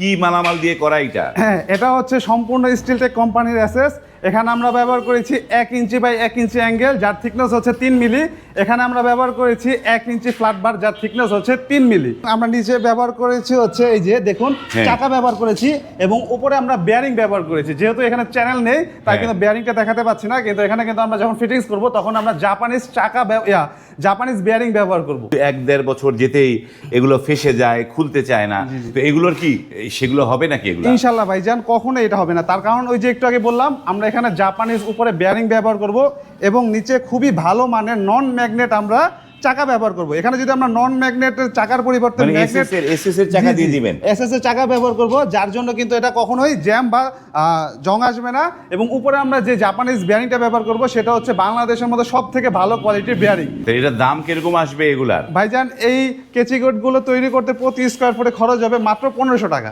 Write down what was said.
কি মালামাল দিয়ে করা এটা? হ্যাঁ এটা হচ্ছে সম্পূর্ণ স্টিলটেক কোম্পানির অ্যাসেস এখানে আমরা ব্যবহার করেছি এক ইঞ্চি বাই এক ইঞ্চি অ্যাঙ্গেল যার থিকনেস হচ্ছে তিন মিলি। এখানে আমরা ব্যবহার করেছি এক ইঞ্চি ফ্ল্যাট বার যার থিকনেস হচ্ছে তিন মিলি। আমরা নিচে ব্যবহার করেছি হচ্ছে এই যে দেখুন হ্যাঁ। চাকা ব্যবহার করেছি এবং উপরে আমরা বেয়ারিং ব্যবহার করেছি। যেহেতু এখানে চ্যানেল নেই তাই হ্যাঁ। কিন্তু বেয়ারিংটা দেখাতে পাচ্ছি না। কিন্তু এখানে কিন্তু আমরা যখন ফিটিংস করব তখন আমরা জাপানিজ চাকা ইয়া, জাপানিজ বেয়ারিং ব্যবহার করব। এক দেড় বছর যেতেই এগুলো ফেসে যায় খুলতে চায় না। তো এগুলোর কি সেগুলো হবে নাকি এগুলো? ইনশাল্লাহ ভাইজান কখনো এটা হবে না। তার কারণ ওই যে একটু আগে বললাম আমরা এখানে জাপানিজ উপরে বেয়ারিং ব্যবহার করব এবং নিচে খুবই ভালো মানের নন ম্যাগনেট আমরা চাকা ব্যবহার করব। এখানে যদি আমরা নন ম্যাগনেটের চাকার পরিবর্তে মানে ম্যাগনেট এর চাকা দিয়ে দিবেন। এসএস এর চাকা ব্যবহার করব যার জন্য কিন্তু এটা কখনোই জ্যাম বা জং আসবে না। এবং উপরে আমরা যে জাপানিজ বেয়ারিংটা ব্যবহার করব সেটা হচ্ছে বাংলাদেশের মধ্যে সব থেকে ভালো কোয়ালিটির বেয়ারিং এটার দাম কীরকম আসবে এগুলার? ভাইজান এই কেচিগোটগুলো তৈরি করতে প্রতি স্কোয়ার ফুটে খরচ হবে মাত্র পনেরোশো টাকা।